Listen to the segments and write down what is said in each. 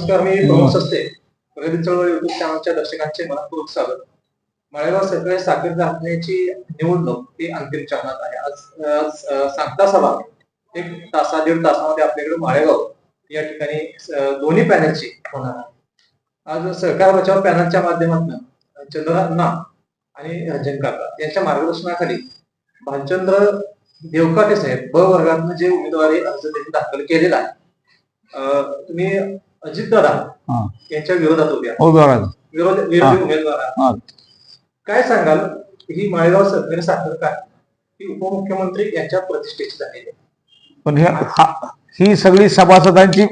नमस्कार मी प्रमोद सस्ते प्रगती चळवळ युट्यूब चॅनलच्या दर्शकांचे मनपूर्वक स्वागत. माळेगाव सरकारी साखर कारखान्याची निवडणूक ही अंतिम चरणात आहे. आज सांगता सभा. एक तासा दीड तासामध्ये आपल्याकडे माळेगाव या ठिकाणी दोन्ही पॅनलची होणार आहे. आज सहकार बचाव पॅनलच्या माध्यमातून चंद्रनाथ अण्णा आणि रंजन काका यांच्या मार्गदर्शनाखाली भालचंद्र देवकाटे साहेब ब वर्गातनं जे उमेदवारी अर्ज त्यांनी दाखल केलेला आहे. तुम्ही अजितदादा. यांच्या विरोधात. हो बरोबर विरोध उमेदवार. काय सांगाल? ही माळेगाव सरकारी साखर कारखाना ही उपमुख्यमंत्री यांच्या प्रतिष्ठेची झालेली आहे. पण हे हा- सगळी सभासदांची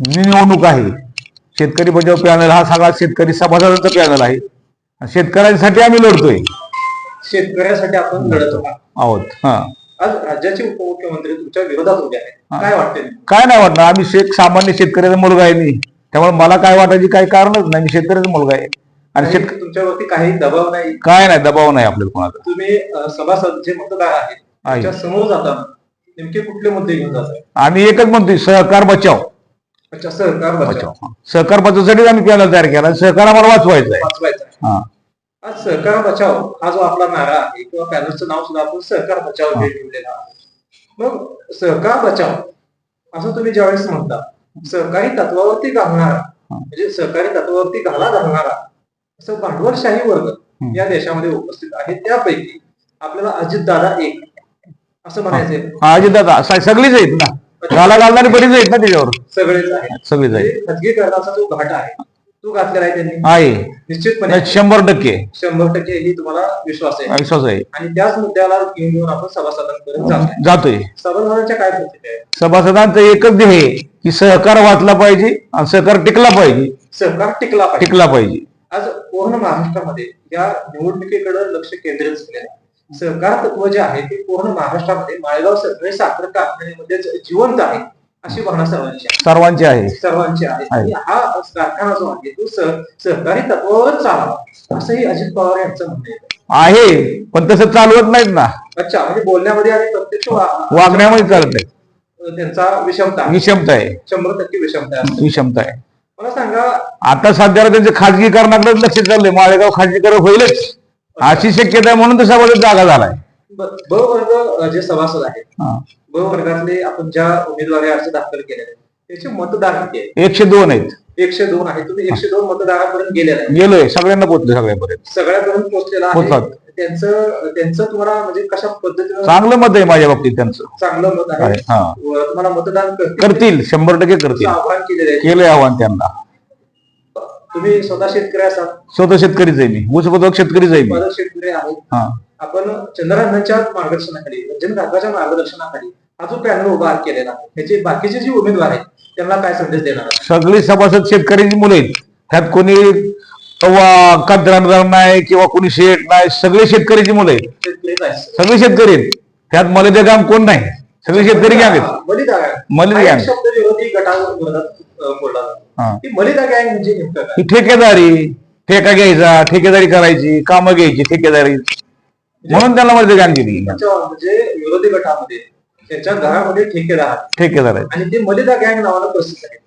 निवडणूक आहे. शेतकरी बचाव पॅनल हा सगळा शेतकरी सभासदांचा पॅनल आहे. शेतकऱ्यांसाठी आम्ही लढतोय. शेतकऱ्यासाठी आपण लढत आहात. आहोत. हा. आज राज्याचे उपमुख्यमंत्री तुमच्या विरोधात उभे आहेत. काय वाटते काय नाही वाटणार. आम्ही शेत सामान्य शेतकऱ्याचा मुलगा आहे मी. त्यामुळे मला काय वाटायची काही कारणच नाही. मी शेतकऱ्याचा मुलगा आहे. आणि शेत तुमच्यावरती काही दबाव नाही? काय नाही दबाव नाही आपल्याला कोणाचा. तुम्ही सभासद जे मतदार आहेत. त्यांच्यासमोर जाताना नेमके कुठले मुद्दे घेऊन जातात आम्ही एकच म्हणतोय सहकार बचाव. अच्छा सहकार बचाव. सहकार बचावसाठी आम्ही पॅनल तयार केला. सहकार आम्हाला वाचवायचं आहे. आज सहकार बचाव हा जो आपला नारा आहे किंवा पॅनलचं नाव सुद्धा आपण सहकार बचाव हे ठेवलेलं आहे. मग सहकार बचाव असं तुम्ही ज्यावेळेस म्हणता सहकारी तत्वावरती घालणारा म्हणजे सहकारी तत्वावरती घाला घालणारा असं भांडवलशाही वर्ग या देशामध्ये उपस्थित आहे. त्यापैकी आपल्याला अजितदादा एक असं म्हणायचंय अजित दादा सगळीच आहेत ना. गाला घालणारी बरीच आहेत ना त्याच्यावर. सगळेच आहेत. सगळीच आहेत. म्हणजे खाजगीकरणाचा जो घाट आहे तो घातलेला आहे त्यांनी. आहे. निश्चितपणे. शंभर टक्के. शंभर टक्के ही तुम्हाला विश्वास आहे. विश्वास आहे. आणि त्याच मुद्द्याला घेऊन घेऊन आपण सभासदांपर्यंत जातोय. जातोय. सभासदांच्या काय प्रतिक्रिया आहेत? सभासदांचं एकच ध्येय आहे की सहकार वाचला पाहिजे आणि सहकार टिकला पाहिजे. सहकार टिकला पाहिजे. टिकला पाहिजे. आज पूर्ण महाराष्ट्रामध्ये या निवडणुकीकडे लक्ष केंद्रित झालेलं आहे. सहकार तत्व जे आहे ते पूर्ण महाराष्ट्रामध्ये माळेगाव सरकारी साखर कारखान्यामध्ये जिवंत आहे. अशी भावना सर्वांची आहे. सर्वांचे आहे. सर्वांची आहे. आणि हा कारखाना जो आहे तो सह- सहकारी तत्वावरच चालावा. असंही अजित पवार यांचं म्हणणं आहे. आहे पण तसं चालवत नाहीत ना. अच्छा म्हणजे बोलण्यामध्ये आणि प्रत्यक्ष वा- वागण्यामध्ये चालत नाही त्यांचा विषमता. विषमता आहे. शंभर टक्के विषमता आहे. विषमता आहे. मला सांगा आता सध्याला त्यांचं खाजगीकरणाकडे लक्ष चाललंय. माळेगाव खाजगीकरण होईलच. अशी शक्यता आहे म्हणून तर सभासद जागा झालाय. ब ब वर्ग अ, जे सभासद आहेत हा. ब वर्गातले आपण ज्या उमेदवारी अर्ज दाखल केले आहेत त्याचे मतदार किती आहे? एकशे दोन आहेत. एकशे दोन आहे. तुम्ही एकशे दोन मतदारापर्यंत गेलेला आहे. गेलोय. सगळ्यांना पोचले सगळ्यापर्यंत. सगळ्यापर्यंत पोहोचलेला आहे. त्यांचं त्यांचं तुम्हाला म्हणजे कशा पद्धतीनं चांगलं मत आहे माझ्या बाबतीत त्यांचं. चांगलं मत आहे. आहे हा. व तुम्हाला मतदान करतील. करतील. शंभर टक्के असं करतील. आव्हान केलेलं आहे. केलंय आव्हान त्यांना. तुम्ही स्वतः शेतकरी असाल. स्वतः शेतकरीच आहे मी. ऊस उत्पादक शेतकरीच आहे मी. माझा शेतकरी आहे. हा. आपण चंद्रकांतांच्या मार्गदर्शनाखाली रंजन काकाच्या मार्गदर्शनाखाली जो पॅनल उभा केलेला आहे त्याचे बाकीचे जे उमेदवार आहेत त्यांना काय संदेश देणार? सगळी सभासद शेतकऱ्याची मुलं आहेत. त्यात कोणी कंत्राटदार नाही किंवा कोणी शेठ नाही सगळे शेतकऱ्याची मुलं आहेत. सगळे शेतकरी आहेत. त्यात मलेदे काम कोण नाही? सगळे शेतकरी गँग. आहेत. मलिदा गँग. मलिदा म्हणजे ठेकेदारी. ठेका घ्यायचा ठेकेदारी करायची कामं घ्यायची ठेकेदारी. म्हणून त्यांना मलेदे गँग दिली. म्हणजे विरोधी गटामध्ये त्यांच्या घरामध्ये ठेकेदार आहेत. ठेकेदार आहेत आणि ते मलिदा गँग नावानं प्रसिद्ध आहे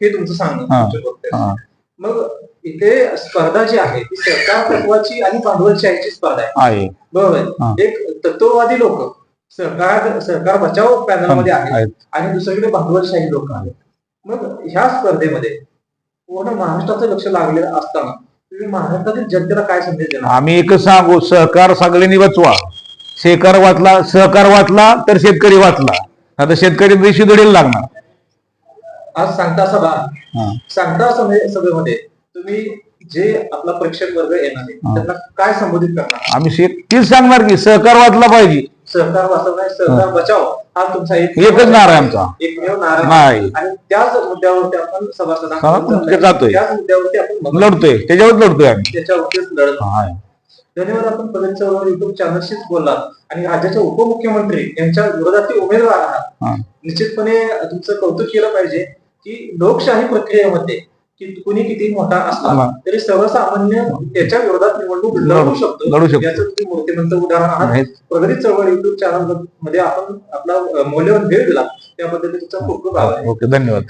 हे तुमचं सांगणं हा. तुमच्या वक्तव्यात. मग इथे स्पर्धा जी आहे ती सरकार तत्वाची आणि भांडवलशाहीची स्पर्धा आहे आहे बरोबर हा. आहे? एक तत्ववादी लोक सरकार सरकार बचाव पॅनलमध्ये आहेत आहेत. आणि दुसरीकडे भांडवलशाही लोक आहेत मग ह्या स्पर्धेमध्ये पूर्ण महाराष्ट्राचं लक्ष लागलेलं असताना तुम्ही महाराष्ट्रातील जनतेला काय संदेश देणार आम्ही एकच सांगू सहकार सगळ्यांनी वाचवा सहकार वाचला सहकार वाचला तर शेतकरी वाचला आता शेतकरी देशी दडीला लागणार आज सांगता सभा. सांगता सभे- सभेमध्ये तुम्ही जे आपला प्रेक्षक वर्ग येणार आहे. त्यांना काय संबोधित करणार आम्ही शेत तीच सांगणार की सहकार वाचला पाहिजे सहकार वाचवणे सहकार बचाव हा तुमचा एक एकच नारा आहे आमचा एकमेव नारा आहे. नाही आणि त्याच मुद्द्यावरती आपण सभासदांना हा, जातोय. त्याच मुद्द्यावरती आपण लढतोय त्याच्यावर लढतोय आम्ही त्याच्यावरतीच लढत आहोत. हा. धन्यवाद. आपण प्रगत चळवळ युट्यूब चॅनलशीच बोललात आणि राज्याचे उपमुख्यमंत्री यांच्या विरोधातील उमेदवार आहात. निश्चितपणे तुमचं कौतुक केलं पाहिजे की लोकशाही प्रक्रियेमध्ये की कुणी किती मोठा असला. तरी सर्वसामान्य त्याच्या विरोधात निवडणूक लढू शकतो. लढू शकतो. याचं तुम्ही मूर्तिमंत उदाहरण आहात. प्रगती चळवळ युट्यूब चॅनलमध्ये आपण आपला मौल्यवान वेळ दिला. त्या पद्धतीने तुमचा खूप खूप आभार धन्यवाद.